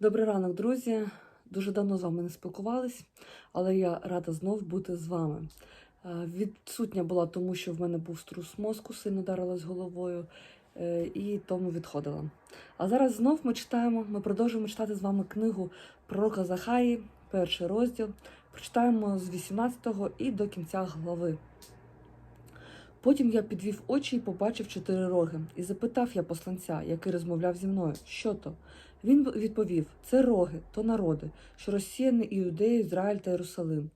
Добрий ранок, друзі. Дуже давно з вами не спілкувались, але я рада знов бути з вами. Е, Відсутня була тому, що в мене був струс мозку, сильно дарилась головою е, і тому відходила. А зараз знов ми читаємо, ми продовжуємо читати з вами книгу пророка Захаї, перший розділ. Прочитаємо з 18 і до кінця глави. Потім я підвів очі і побачив чотири роги, і запитав я посланця, який розмовляв зі мною, що то. Він відповів: це роги, то народи, що розсіяні Іудею, Ізраїль та Єрусалим.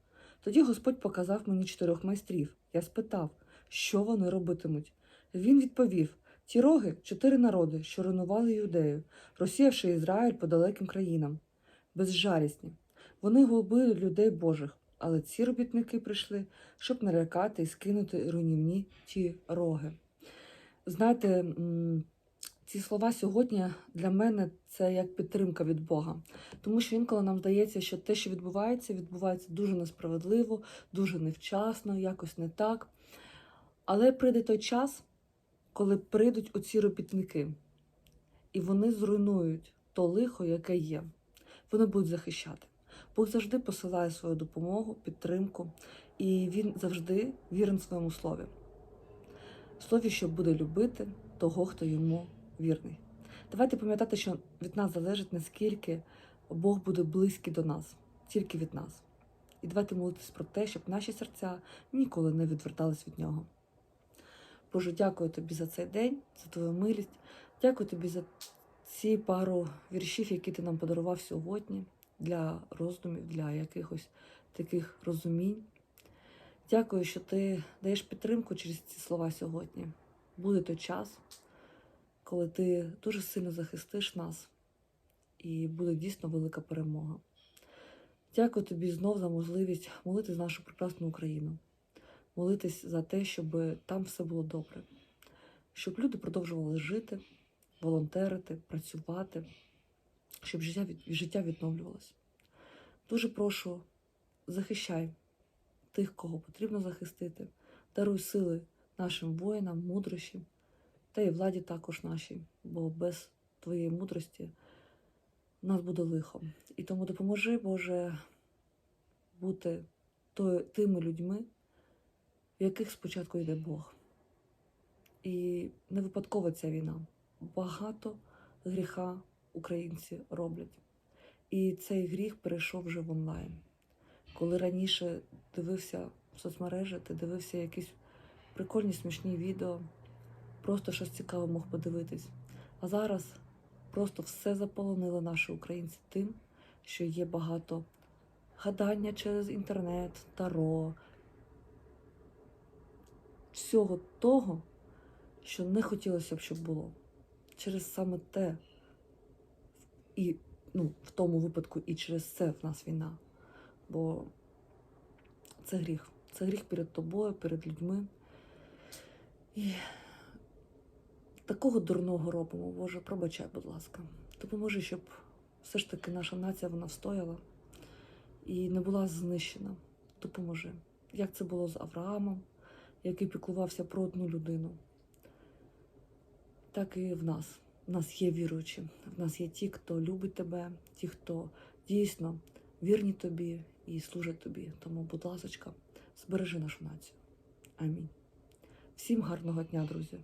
Тоді Господь показав мені чотирьох майстрів. Я спитав, що вони робитимуть. Він відповів: ті роги чотири народи, що руйнували Юдею, розсіявши Ізраїль по далеким країнам. Безжалісні. Вони губили людей Божих, але ці робітники прийшли, щоб налякати і скинути руйнівні ті роги. Знаєте, ці слова сьогодні для мене це як підтримка від Бога. Тому що інколи нам здається, що те, що відбувається, відбувається дуже несправедливо, дуже невчасно, якось не так. Але прийде той час, коли прийдуть оці робітники, і вони зруйнують то лихо, яке є. Вони будуть захищати. Бог завжди посилає свою допомогу, підтримку, і він завжди вірен своєму слові. Слові, що буде любити того, хто йому вірний. Давайте пам'ятати, що від нас залежить наскільки Бог буде близький до нас, тільки від нас. І давайте молитись про те, щоб наші серця ніколи не відвертались від нього. Боже, дякую тобі за цей день, за твою милість. Дякую тобі за ці пару віршів, які ти нам подарував сьогодні для роздумів, для якихось таких розумінь. Дякую, що ти даєш підтримку через ці слова сьогодні. Буде той час, коли ти дуже сильно захистиш нас, і буде дійсно велика перемога. Дякую тобі знов за можливість молити за нашу прекрасну Україну, молитись за те, щоб там все було добре, щоб люди продовжували жити, волонтерити, працювати, щоб життя, життя відновлювалося. Дуже прошу, захищай тих, кого потрібно захистити, даруй сили нашим воїнам, мудрощі, та і владі також нашій, бо без твоєї мудрості нас буде лихо. І тому допоможи, Боже, бути тими людьми, в яких спочатку йде Бог. І не випадкова ця війна. Багато гріха українці роблять. І цей гріх перейшов вже в онлайн. Коли раніше дивився в соцмережі, ти дивився якісь прикольні смішні відео, просто щось цікаве мог подивитись. А зараз просто все заполонили наші українці тим, що є багато гадання через інтернет, таро, всього того, що не хотілося б, щоб було. Через саме те, і ну, в тому випадку і через це в нас війна. Бо це гріх. Це гріх перед тобою, перед людьми. І такого дурного робимо, Боже, пробачай, будь ласка. Допоможи, щоб все ж таки наша нація вона встояла і не була знищена. Допоможи. Як це було з Авраамом, який піклувався про одну людину, так і в нас. В нас є віруючі, в нас є ті, хто любить тебе, ті, хто дійсно вірні тобі і служать тобі. Тому, будь ласка, збережи нашу націю. Амінь. Всім гарного дня, друзі!